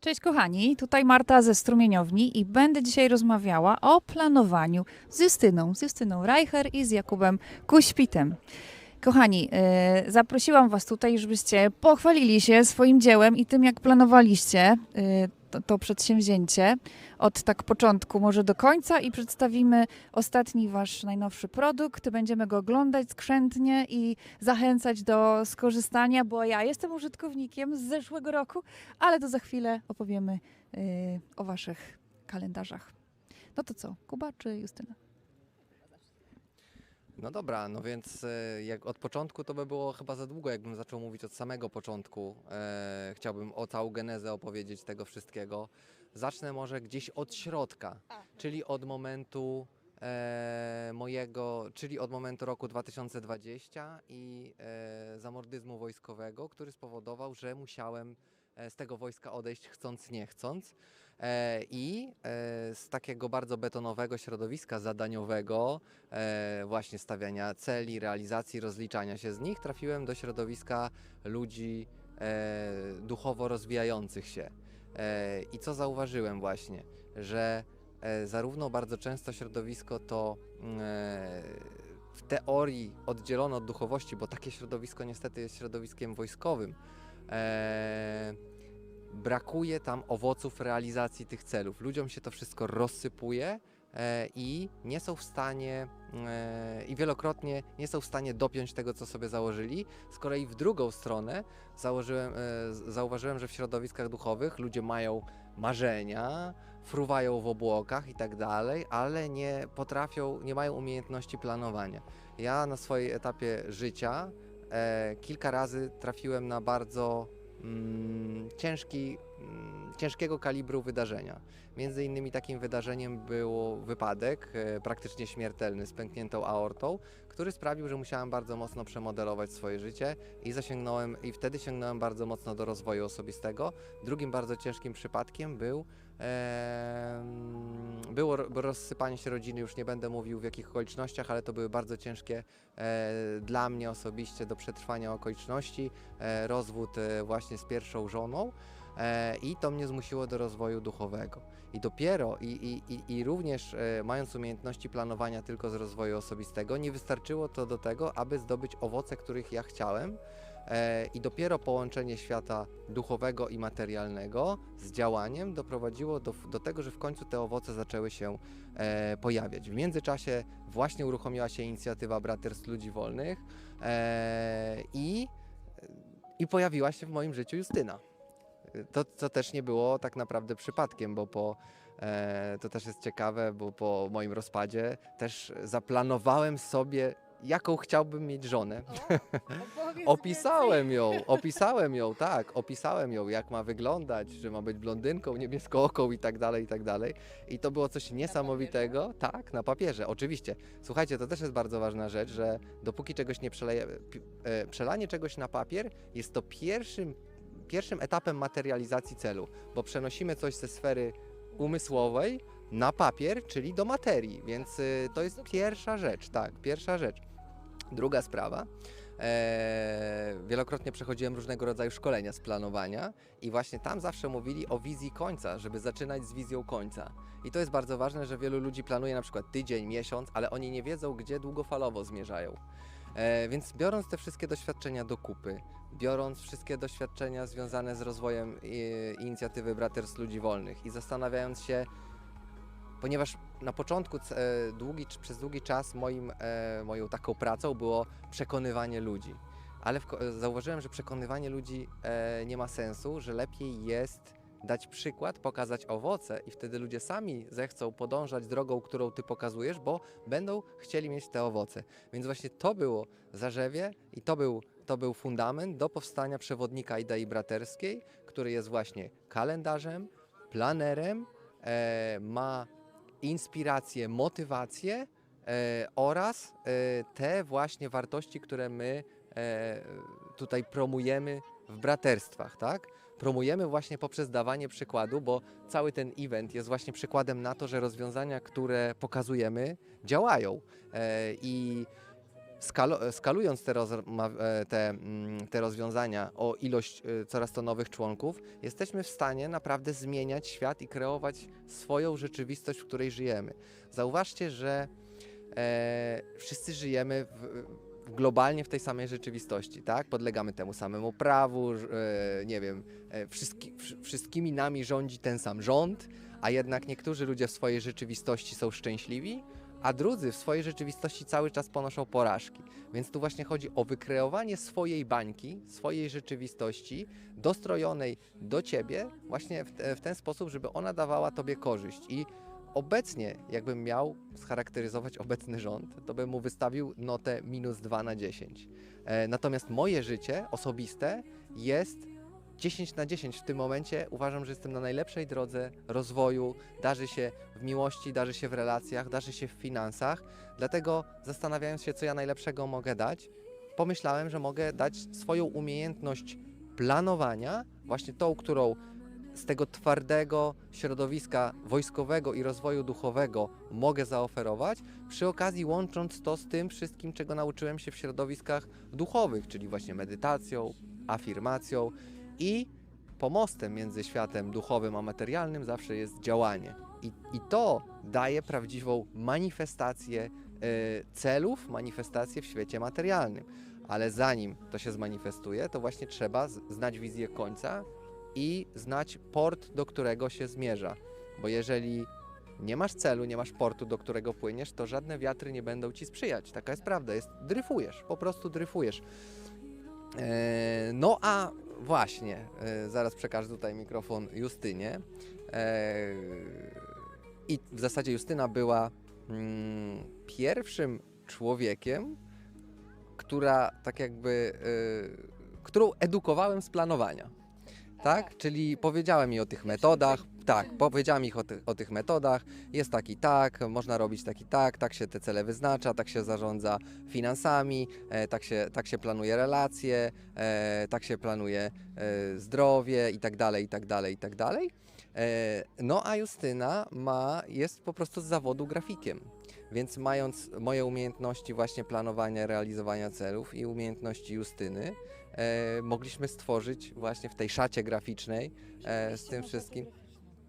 Cześć kochani, tutaj Marta ze Strumieniowni i będę dzisiaj rozmawiała o planowaniu z Justyną, z Justyną Reicher i z Jakubem Kuśpitem. Kochani, e, zaprosiłam Was tutaj, żebyście pochwalili się swoim dziełem i tym, jak planowaliście e, to, to przedsięwzięcie od tak początku, może do końca i przedstawimy ostatni Wasz najnowszy produkt. Będziemy go oglądać skrzętnie i zachęcać do skorzystania, bo ja jestem użytkownikiem z zeszłego roku, ale to za chwilę opowiemy y, o Waszych kalendarzach. No to co, Kuba czy Justyna? No dobra, no więc e, jak od początku to by było chyba za długo, jakbym zaczął mówić od samego początku. E, chciałbym o całą genezę opowiedzieć tego wszystkiego. Zacznę może gdzieś od środka, czyli od momentu e, mojego, czyli od momentu roku 2020 i e, zamordyzmu wojskowego, który spowodował, że musiałem e, z tego wojska odejść chcąc nie chcąc. E, I e, z takiego bardzo betonowego środowiska zadaniowego, e, właśnie stawiania celi, realizacji, rozliczania się z nich, trafiłem do środowiska ludzi duchowo rozwijających się. I co zauważyłem właśnie, że zarówno bardzo często środowisko to mm, w teorii oddzielone od duchowości, bo takie środowisko niestety jest środowiskiem wojskowym. Brakuje tam owoców realizacji tych celów. Ludziom się to wszystko rozsypuje e, i nie są w stanie, e, i wielokrotnie nie są w stanie dopiąć tego, co sobie założyli. Z kolei w drugą stronę założyłem, e, zauważyłem, że w środowiskach duchowych ludzie mają marzenia, fruwają w obłokach i tak dalej, ale nie potrafią, nie mają umiejętności planowania. Ja na swojej etapie życia kilka razy trafiłem na bardzo ciężki, mm, ciężkiego kalibru wydarzenia. Między innymi takim wydarzeniem był wypadek e, praktycznie śmiertelny z pękniętą aortą, który sprawił, że musiałem bardzo mocno przemodelować swoje życie i zasięgnąłem i wtedy sięgnąłem bardzo mocno do rozwoju osobistego. Drugim bardzo ciężkim przypadkiem był było ro- rozsypanie się rodziny, już nie będę mówił w jakich okolicznościach, ale to były bardzo ciężkie e, dla mnie osobiście do przetrwania okoliczności. E, rozwód e, właśnie z pierwszą żoną i to mnie zmusiło do rozwoju duchowego. I dopiero, i, i, i, również mając umiejętności planowania tylko z rozwoju osobistego, nie wystarczyło to do tego, aby zdobyć owoce, których ja chciałem. E, I dopiero połączenie świata duchowego i materialnego z działaniem doprowadziło do, do tego, że w końcu te owoce zaczęły się e, pojawiać. W międzyczasie właśnie uruchomiła się inicjatywa Braterstw Ludzi Wolnych e, i, i pojawiła się w moim życiu Justyna. To, też nie było tak naprawdę przypadkiem, bo po, e, to też jest ciekawe, bo po moim rozpadzie też zaplanowałem sobie, jaką chciałbym mieć żonę. Opisałem ją, opisałem ją, tak, opisałem ją, jak ma wyglądać, że ma być blondynką, niebieskooką i tak dalej, i tak dalej. I to było coś niesamowitego, tak, na papierze, oczywiście. Słuchajcie, to też jest bardzo ważna rzecz, że dopóki czegoś nie przeleje, e, przelanie czegoś na papier jest to pierwszym, pierwszym etapem materializacji celu, bo przenosimy coś ze sfery umysłowej na papier, czyli do materii, więc y, to jest pierwsza rzecz, tak, pierwsza rzecz. Druga sprawa, e, wielokrotnie przechodziłem różnego rodzaju szkolenia z planowania i właśnie tam zawsze mówili o wizji końca, żeby zaczynać z wizją końca. I to jest bardzo ważne, że wielu ludzi planuje na przykład tydzień, miesiąc, ale oni nie wiedzą, gdzie długofalowo zmierzają. E, więc biorąc te wszystkie doświadczenia do kupy, biorąc wszystkie doświadczenia związane z rozwojem e, inicjatywy Braterstw Ludzi Wolnych i zastanawiając się, ponieważ na początku e, długi, przez długi czas moim, e, moją taką pracą było przekonywanie ludzi. Ale w, e, zauważyłem, że przekonywanie ludzi nie ma sensu, że lepiej jest dać przykład, pokazać owoce i wtedy ludzie sami zechcą podążać drogą, którą ty pokazujesz, bo będą chcieli mieć te owoce. Więc właśnie to było zarzewie i to był, to był fundament do powstania przewodnika idei braterskiej, który jest właśnie kalendarzem, planerem, e, ma inspirację, motywację e, oraz e, te właśnie wartości, które my e, tutaj promujemy w braterstwach, tak? Promujemy właśnie poprzez dawanie przykładu, bo cały ten event jest właśnie przykładem na to, że rozwiązania, które pokazujemy, działają. I skalując te, e, te, mm, te rozwiązania o ilość e, coraz to nowych członków, jesteśmy w stanie naprawdę zmieniać świat i kreować swoją rzeczywistość, w której żyjemy. Zauważcie, że e, wszyscy żyjemy w, globalnie w tej samej rzeczywistości, tak? Podlegamy temu samemu prawu, e, nie wiem, wszystki, wsz- wszystkimi nami rządzi ten sam rząd, a jednak niektórzy ludzie w swojej rzeczywistości są szczęśliwi, a drudzy w swojej rzeczywistości cały czas ponoszą porażki. Więc tu właśnie chodzi o wykreowanie swojej bańki, swojej rzeczywistości, dostrojonej do ciebie, właśnie w, w ten sposób, żeby ona dawała tobie korzyść. I obecnie, jakbym miał scharakteryzować obecny rząd, to bym mu wystawił notę minus 2 na 10. E, natomiast moje życie osobiste jest 10 na 10 w tym momencie. Uważam, że jestem na najlepszej drodze rozwoju. Darzy się w miłości, darzy się w relacjach, darzy się w finansach. Dlatego zastanawiając się, co ja najlepszego mogę dać, pomyślałem, że mogę dać swoją umiejętność planowania, właśnie tą, którą z tego twardego środowiska wojskowego i rozwoju duchowego mogę zaoferować, przy okazji łącząc to z tym wszystkim, czego nauczyłem się w środowiskach duchowych, czyli właśnie medytacją, afirmacją i pomostem między światem duchowym a materialnym zawsze jest działanie. I, i to daje prawdziwą manifestację e, celów, manifestację w świecie materialnym. Ale zanim to się zmanifestuje, to właśnie trzeba znać wizję końca i znać port, do którego się zmierza. Bo jeżeli nie masz celu, nie masz portu, do którego płyniesz, to żadne wiatry nie będą ci sprzyjać. Taka jest prawda, jest, dryfujesz, po prostu dryfujesz. E, no a właśnie, e, zaraz przekażę tutaj mikrofon Justynie. E, I w zasadzie Justyna była mm, pierwszym człowiekiem, która tak jakby, e, którą edukowałem z planowania. Tak? Czyli powiedziałem mi o tych metodach. Tak, powiedziałem ich o, ty, o tych metodach. Jest taki tak, można robić taki tak, tak się te cele wyznacza, tak się zarządza finansami, e, tak, się, tak się planuje relacje, e, tak się planuje e, zdrowie i tak dalej, i tak dalej, i tak dalej. E, no a Justyna ma, jest po prostu z zawodu grafikiem. Więc mając moje umiejętności właśnie planowania, realizowania celów i umiejętności Justyny, e, mogliśmy stworzyć właśnie w tej szacie graficznej e, z tym wszystkim.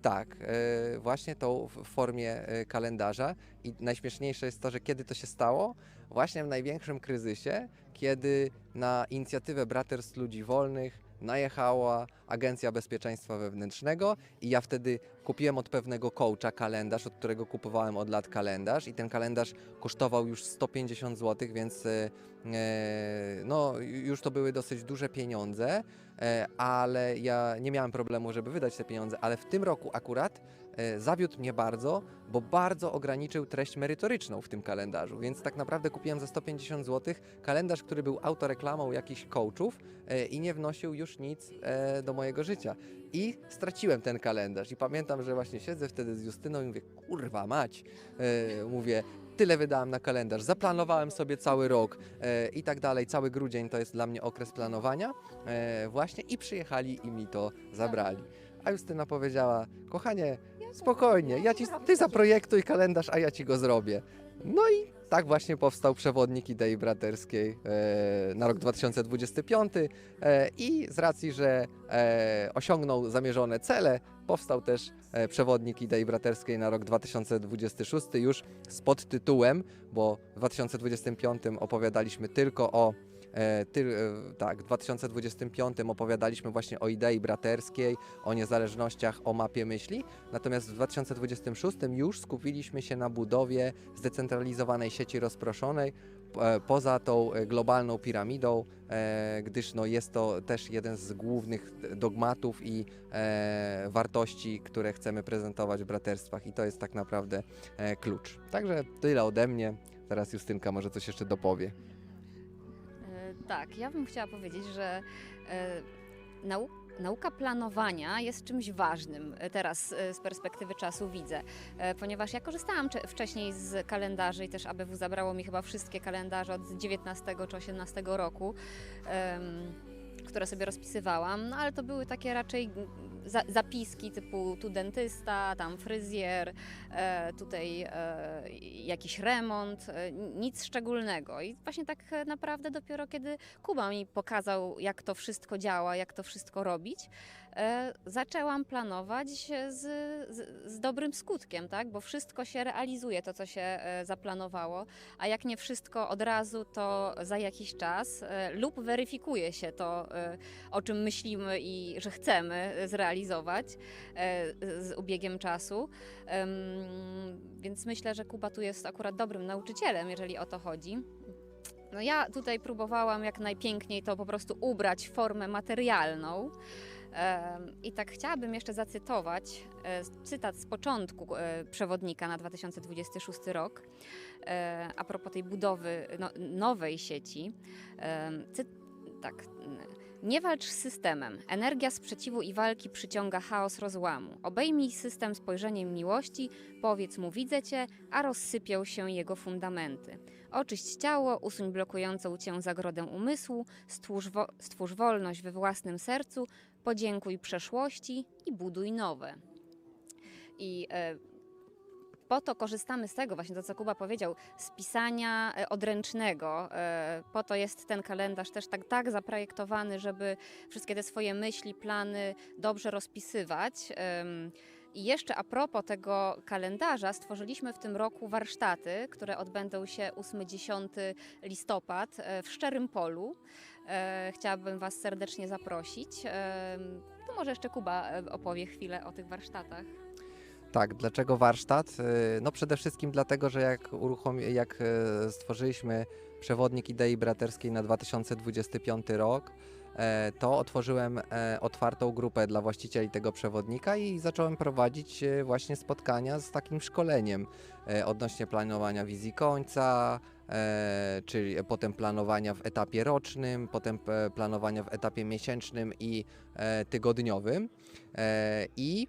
Tak, e, właśnie tą w formie e, kalendarza. I najśmieszniejsze jest to, że kiedy to się stało? Właśnie w największym kryzysie, kiedy na inicjatywę Braterstw Ludzi Wolnych najechała Agencja Bezpieczeństwa Wewnętrznego i ja wtedy kupiłem od pewnego coacha kalendarz, od którego kupowałem od lat kalendarz i ten kalendarz kosztował już 150 zł, więc e, e, no, już to były dosyć duże pieniądze, e, ale ja nie miałem problemu, żeby wydać te pieniądze, ale w tym roku akurat zawiódł mnie bardzo, bo bardzo ograniczył treść merytoryczną w tym kalendarzu, więc tak naprawdę kupiłem za 150 zł kalendarz, który był autoreklamą jakichś coachów e, i nie wnosił już nic e, do mojego życia. I straciłem ten kalendarz. I pamiętam, że właśnie siedzę wtedy z Justyną i mówię, kurwa mać, e, mówię, tyle wydałem na kalendarz, zaplanowałem sobie cały rok e, i tak dalej, cały grudzień to jest dla mnie okres planowania e, właśnie i przyjechali i mi to zabrali. A Justyna powiedziała, kochanie, spokojnie, ja ci, ty zaprojektuj kalendarz, a ja ci go zrobię. No i tak właśnie powstał przewodnik idei braterskiej e, na rok 2025 e, i z racji, że e, osiągnął zamierzone cele, powstał też e, przewodnik idei braterskiej na rok 2026 już z podtytułem, bo w 2025 opowiadaliśmy tylko o ty, e, tak, w 2025 opowiadaliśmy właśnie o idei braterskiej, o niezależnościach, o mapie myśli, natomiast w 2026 już skupiliśmy się na budowie zdecentralizowanej sieci rozproszonej e, poza tą e, globalną piramidą, e, gdyż no, jest to też jeden z głównych dogmatów i e, wartości, które chcemy prezentować w braterstwach i to jest tak naprawdę e, klucz. Także tyle ode mnie. Teraz Justynka może coś jeszcze dopowie. Tak, ja bym chciała powiedzieć, że e, nau nauka planowania jest czymś ważnym. E, Teraz e, z perspektywy czasu widzę, ponieważ ja korzystałam cze- wcześniej z kalendarzy i też ABW zabrało mi chyba wszystkie kalendarze od 19 czy 18 roku. Które sobie rozpisywałam, no ale to były takie raczej za, zapiski typu tu dentysta, tam fryzjer, e, tutaj e, jakiś remont, e, nic szczególnego. I właśnie tak e, naprawdę dopiero kiedy Kuba mi pokazał, jak to wszystko działa, jak to wszystko robić, zaczęłam planować z, z, z dobrym skutkiem, tak? bo wszystko się realizuje, to co się e, zaplanowało, a jak nie wszystko od razu, to za jakiś czas e, lub weryfikuje się to, e, o czym myślimy i że chcemy zrealizować e, z ubiegiem czasu. Więc myślę, że Kuba tu jest akurat dobrym nauczycielem, jeżeli o to chodzi. No ja tutaj próbowałam jak najpiękniej to po prostu ubrać w formę materialną. I tak chciałabym jeszcze zacytować e, cytat z początku e, przewodnika na 2026 rok e, a propos tej budowy no, nowej sieci. Tak. Nie walcz z systemem. Energia sprzeciwu i walki przyciąga chaos rozłamu. Obejmij system spojrzeniem miłości, powiedz mu widzę cię, a rozsypią się jego fundamenty. Oczyść ciało, usuń blokującą cię zagrodę umysłu, stwórz, wo- stwórz wolność we własnym sercu, podziękuj przeszłości i buduj nowe. I e, po to korzystamy z tego, właśnie to co Kuba powiedział, z pisania e, odręcznego. E, Po to jest ten kalendarz też tak, tak zaprojektowany, żeby wszystkie te swoje myśli, plany dobrze rozpisywać. I jeszcze a propos tego kalendarza, stworzyliśmy w tym roku warsztaty, które odbędą się 8-10 listopad e, w Szczerym Polu. E, Chciałabym Was serdecznie zaprosić. Em, To może jeszcze Kuba e, opowie chwilę o tych warsztatach. Tak, dlaczego warsztat? No przede wszystkim dlatego, że jak, uruchomi- jak e, stworzyliśmy przewodnik idei braterskiej na 2025 rok, e, to otworzyłem e, otwartą grupę dla właścicieli tego przewodnika i zacząłem prowadzić e, właśnie spotkania z takim szkoleniem e, odnośnie planowania wizji końca, e, czyli potem planowania w etapie rocznym, potem e, planowania w etapie miesięcznym i e, tygodniowym. E, I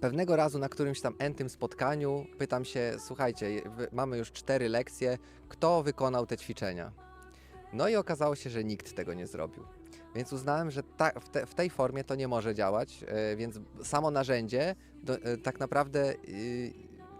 Pewnego razu na którymś tam entym spotkaniu pytam się, słuchajcie, mamy już cztery lekcje, kto wykonał te ćwiczenia? No i okazało się, że nikt tego nie zrobił. Więc uznałem, że ta, w, te, w tej formie to nie może działać, e, więc samo narzędzie do, e, tak naprawdę y,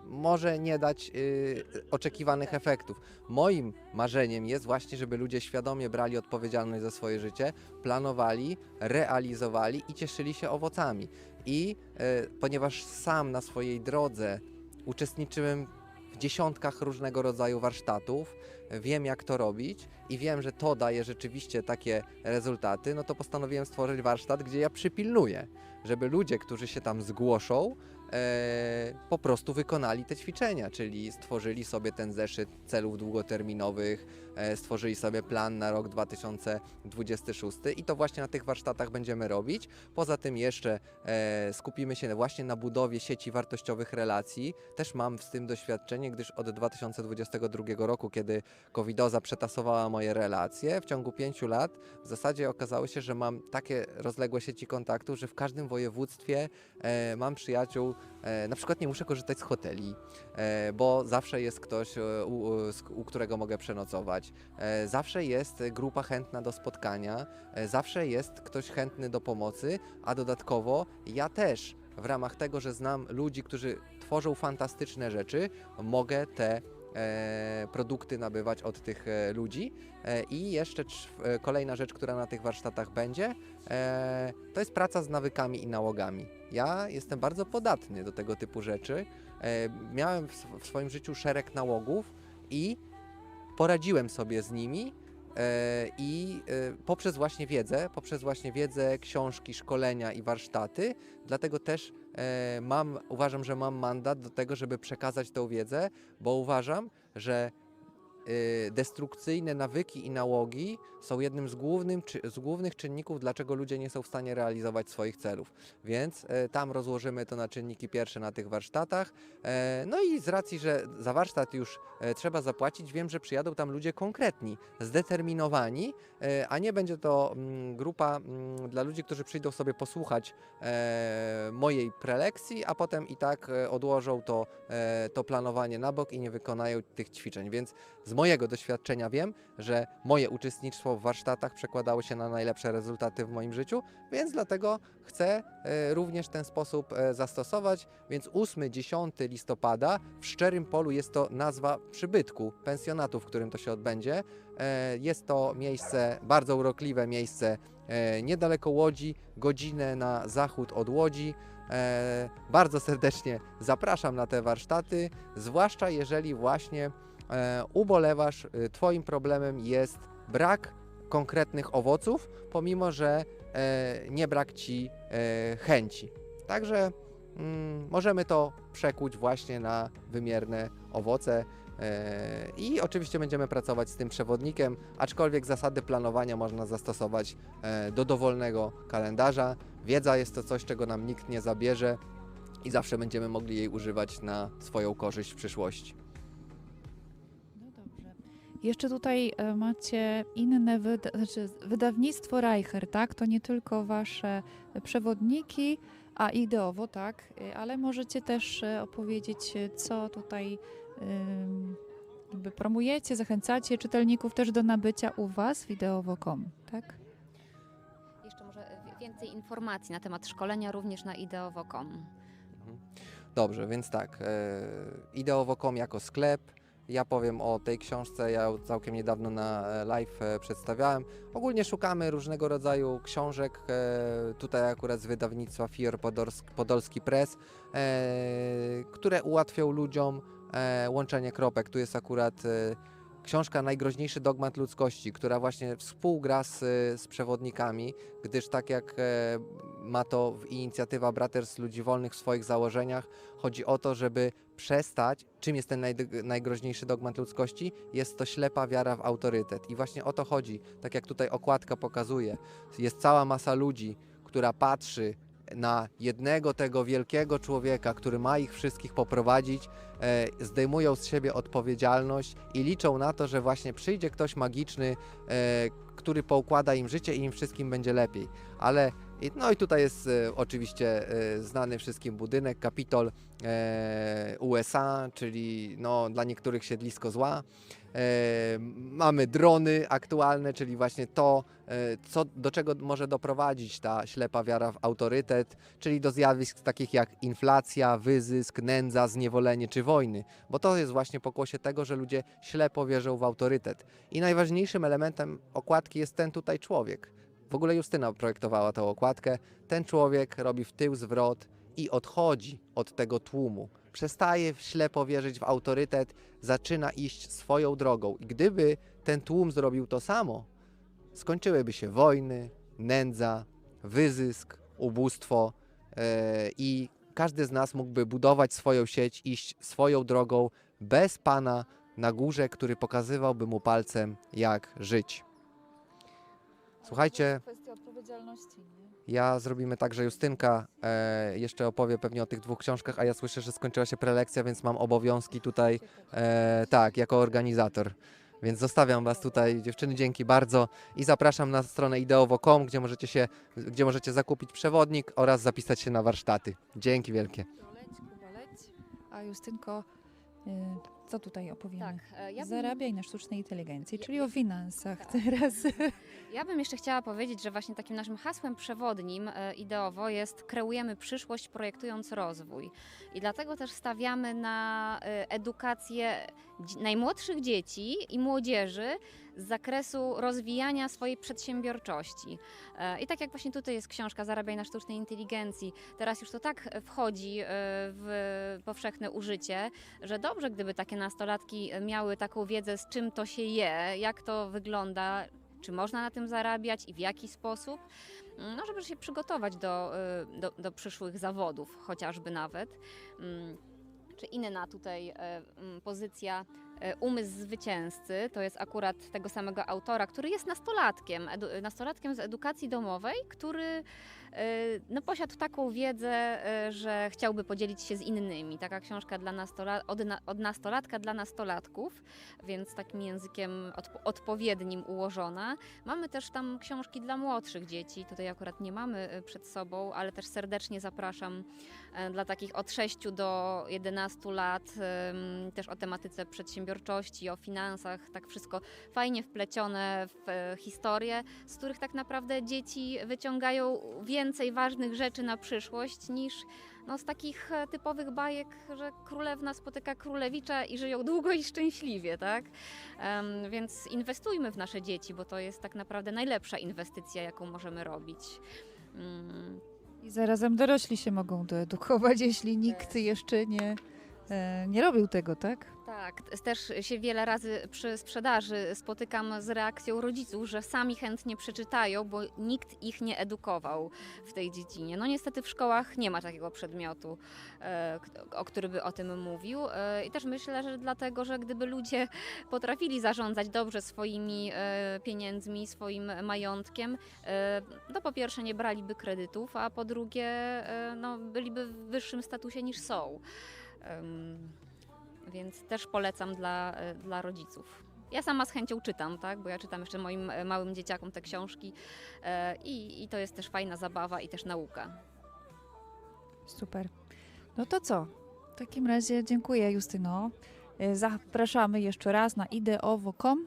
może nie dać y, oczekiwanych efektów. Moim marzeniem jest właśnie, żeby ludzie świadomie brali odpowiedzialność za swoje życie, planowali, realizowali i cieszyli się owocami. I e, ponieważ sam na swojej drodze uczestniczyłem w dziesiątkach różnego rodzaju warsztatów, wiem jak to robić i wiem, że to daje rzeczywiście takie rezultaty, no to postanowiłem stworzyć warsztat, gdzie ja przypilnuję, żeby ludzie, którzy się tam zgłoszą, e, po prostu wykonali te ćwiczenia, czyli stworzyli sobie ten zeszyt celów długoterminowych, stworzyli sobie plan na rok 2026 i to właśnie na tych warsztatach będziemy robić. Poza tym jeszcze e, skupimy się właśnie na budowie sieci wartościowych relacji. Też mam z tym doświadczenie, gdyż od 2022 roku, kiedy covidoza przetasowała moje relacje, w ciągu pięciu lat w zasadzie okazało się, że mam takie rozległe sieci kontaktów, że w każdym województwie e, mam przyjaciół, e, na przykład nie muszę korzystać z hoteli, e, bo zawsze jest ktoś, e, u, którego mogę przenocować. E, zawsze jest grupa chętna do spotkania, e, zawsze jest ktoś chętny do pomocy, a dodatkowo ja też w ramach tego, że znam ludzi, którzy tworzą fantastyczne rzeczy, mogę te e, produkty nabywać od tych e, ludzi. E, I jeszcze e, kolejna rzecz, która na tych warsztatach będzie, e, to jest praca z nawykami i nałogami. Ja jestem bardzo podatny do tego typu rzeczy. E, miałem w, sw- w swoim życiu szereg nałogów i poradziłem sobie z nimi e, i e, poprzez właśnie wiedzę, poprzez właśnie wiedzę, książki, szkolenia i warsztaty, dlatego też mam, uważam, że mam mandat do tego, żeby przekazać tę wiedzę, bo uważam, że destrukcyjne nawyki i nałogi są jednym z, głównym, z głównych czynników, dlaczego ludzie nie są w stanie realizować swoich celów. Więc e, tam rozłożymy to na czynniki pierwsze na tych warsztatach. E, no i z racji, że za warsztat już e, trzeba zapłacić, wiem, że przyjadą tam ludzie konkretni, zdeterminowani, a nie będzie to mm, grupa mm, dla ludzi, którzy przyjdą sobie posłuchać mojej prelekcji, a potem i tak odłożą to, to planowanie na bok i nie wykonają tych ćwiczeń. Więc z z mojego doświadczenia wiem, że moje uczestnictwo w warsztatach przekładało się na najlepsze rezultaty w moim życiu, więc dlatego chcę e, również ten sposób e, zastosować. Więc 8-10 listopada w Szczerym Polu jest to nazwa przybytku, pensjonatu, w którym to się odbędzie. E, Jest to miejsce, bardzo urokliwe miejsce, niedaleko Łodzi, godzinę na zachód od Łodzi. Bardzo serdecznie zapraszam na te warsztaty, zwłaszcza jeżeli właśnie ubolewasz, e, Twoim problemem jest brak konkretnych owoców, pomimo że e, nie brak Ci e, chęci. Także mm, możemy to przekuć właśnie na wymierne owoce. E, I oczywiście będziemy pracować z tym przewodnikiem, aczkolwiek zasady planowania można zastosować e, do dowolnego kalendarza. Wiedza jest to coś, czego nam nikt nie zabierze i zawsze będziemy mogli jej używać na swoją korzyść w przyszłości. Jeszcze tutaj e, macie inne wyda znaczy wydawnictwo Reicher, tak? To nie tylko wasze przewodniki, a ideowo, tak? E, Ale możecie też e, opowiedzieć, co tutaj jakby promujecie, zachęcacie czytelników też do nabycia u was w ideowo.com, tak? Jeszcze może wi- więcej informacji na temat szkolenia również na ideowo.com. Dobrze, więc tak, ideowo.com jako sklep. Ja powiem o tej książce, ja ją całkiem niedawno na e, live e, przedstawiałem. Ogólnie szukamy różnego rodzaju książek, e, tutaj akurat z wydawnictwa Fior Podolsk, Podolski Press, które ułatwią ludziom łączenie kropek. Tu jest akurat książka Najgroźniejszy dogmat ludzkości, która właśnie współgra z, z przewodnikami, gdyż tak jak ma to inicjatywa Braterstw Ludzi Wolnych w swoich założeniach, chodzi o to, żeby przestać, czym jest ten naj, najgroźniejszy dogmat ludzkości? Jest to ślepa wiara w autorytet. I właśnie o to chodzi. Tak jak tutaj okładka pokazuje, jest cała masa ludzi, która patrzy na jednego tego wielkiego człowieka, który ma ich wszystkich poprowadzić, e, zdejmują z siebie odpowiedzialność i liczą na to, że właśnie przyjdzie ktoś magiczny, e, który poukłada im życie i im wszystkim będzie lepiej. Ale i- no i tutaj jest e, oczywiście e, znany wszystkim budynek, Kapitol e, USA, czyli no, dla niektórych siedlisko zła. E, mamy drony aktualne, czyli właśnie to, e, co, do czego może doprowadzić ta ślepa wiara w autorytet, czyli do zjawisk takich jak inflacja, wyzysk, nędza, zniewolenie czy wojny, bo to jest właśnie pokłosie tego, że ludzie ślepo wierzą w autorytet. I najważniejszym elementem okładki jest ten tutaj człowiek. W ogóle Justyna projektowała tę okładkę. Ten człowiek robi w tył zwrot i odchodzi od tego tłumu. Przestaje ślepo wierzyć w autorytet, zaczyna iść swoją drogą. I gdyby ten tłum zrobił to samo, skończyłyby się wojny, nędza, wyzysk, ubóstwo e, i każdy z nas mógłby budować swoją sieć, iść swoją drogą bez Pana na górze, który pokazywałby mu palcem, jak żyć. Słuchajcie, Kwestia odpowiedzialności, nie? ja zrobimy tak, że Justynka e, jeszcze opowie pewnie o tych dwóch książkach, a ja słyszę, że skończyła się prelekcja, więc mam obowiązki tutaj, e, tak, jako organizator. Więc zostawiam Was tutaj, dziewczyny, dzięki bardzo i zapraszam na stronę ideowo.com, gdzie możecie się, gdzie możecie zakupić przewodnik oraz zapisać się na warsztaty. Dzięki wielkie. Leć, Kuba, leć. A Justynko, y, co tutaj opowiemy? Tak, e, ja bym, Zarabiaj na sztucznej inteligencji, Ja- czyli o finansach Tak. teraz. ja bym jeszcze chciała powiedzieć, że właśnie takim naszym hasłem przewodnim e, ideowo jest kreujemy przyszłość, projektując rozwój. I dlatego też stawiamy na e, edukację najmłodszych dzieci i młodzieży z zakresu rozwijania swojej przedsiębiorczości. I tak jak właśnie tutaj jest książka Zarabiaj na sztucznej inteligencji, teraz już to tak wchodzi w powszechne użycie, że dobrze, gdyby takie nastolatki miały taką wiedzę, z czym to się je, jak to wygląda, czy można na tym zarabiać i w jaki sposób, no, żeby się przygotować do, y, do, do przyszłych zawodów, chociażby nawet. Mm, Czy inna tutaj e, mm, pozycja e, Umysł zwycięzcy, to jest akurat tego samego autora, który jest nastolatkiem, nastolatkiem z edukacji domowej, który no, posiadł taką wiedzę, e, że chciałby podzielić się z innymi. Taka książka dla od, na, od nastolatka dla nastolatków, więc takim językiem odpo- odpowiednim ułożona. Mamy też tam książki dla młodszych dzieci. Tutaj akurat nie mamy e, przed sobą, ale też serdecznie zapraszam e, dla takich od 6 do 11 lat, też o tematyce przedsiębiorczości o finansach, tak wszystko fajnie wplecione w historię, z których tak naprawdę dzieci wyciągają więcej ważnych rzeczy na przyszłość niż no, z takich e, typowych bajek, że królewna spotyka królewicza i żyją długo i szczęśliwie, tak? Em, więc inwestujmy w nasze dzieci, bo to jest tak naprawdę najlepsza inwestycja, jaką możemy robić. Mm, I zarazem dorośli się mogą doedukować, jeśli nikt jeszcze nie, e, nie robił tego, tak? Tak, też się wiele razy przy sprzedaży spotykam z reakcją rodziców, że sami chętnie przeczytają, bo nikt ich nie edukował w tej dziedzinie. No niestety w szkołach nie ma takiego przedmiotu, e, o który by o tym mówił. E, I też myślę, że dlatego, że gdyby ludzie potrafili zarządzać dobrze swoimi e, pieniędzmi, swoim majątkiem, e, no po pierwsze nie braliby kredytów, a po drugie no, byliby w wyższym statusie niż są. Więc też polecam dla, e, dla rodziców. Ja sama z chęcią czytam, tak? bo ja czytam jeszcze moim e, małym dzieciakom te książki e, i, i to jest też fajna zabawa i też nauka. Super. No to co? W takim razie dziękuję Justyno. Zapraszamy jeszcze raz na ideowo.com.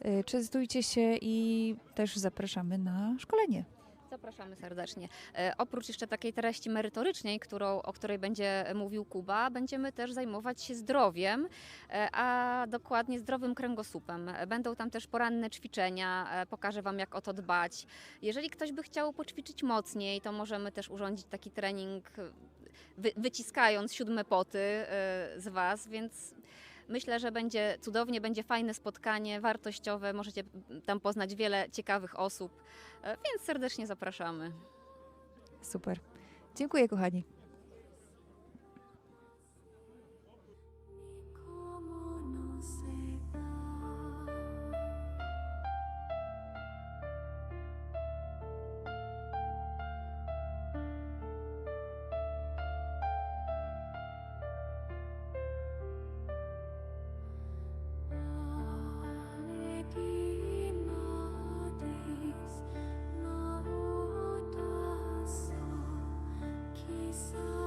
E, Częstujcie się i też zapraszamy na szkolenie. Zapraszamy serdecznie. E, oprócz jeszcze takiej treści merytorycznej, którą, o której będzie mówił Kuba, będziemy też zajmować się zdrowiem, e, a dokładnie zdrowym kręgosłupem. E, Będą tam też poranne ćwiczenia, e, pokażę Wam jak o to dbać. Jeżeli ktoś by chciał poćwiczyć mocniej, to możemy też urządzić taki trening, e, wy, wyciskając siódme poty e, z Was, więc Myślę, że będzie cudownie, będzie fajne spotkanie, wartościowe. Możecie tam poznać wiele ciekawych osób, e, więc serdecznie zapraszamy. Super. Dziękuję kochani. sorry.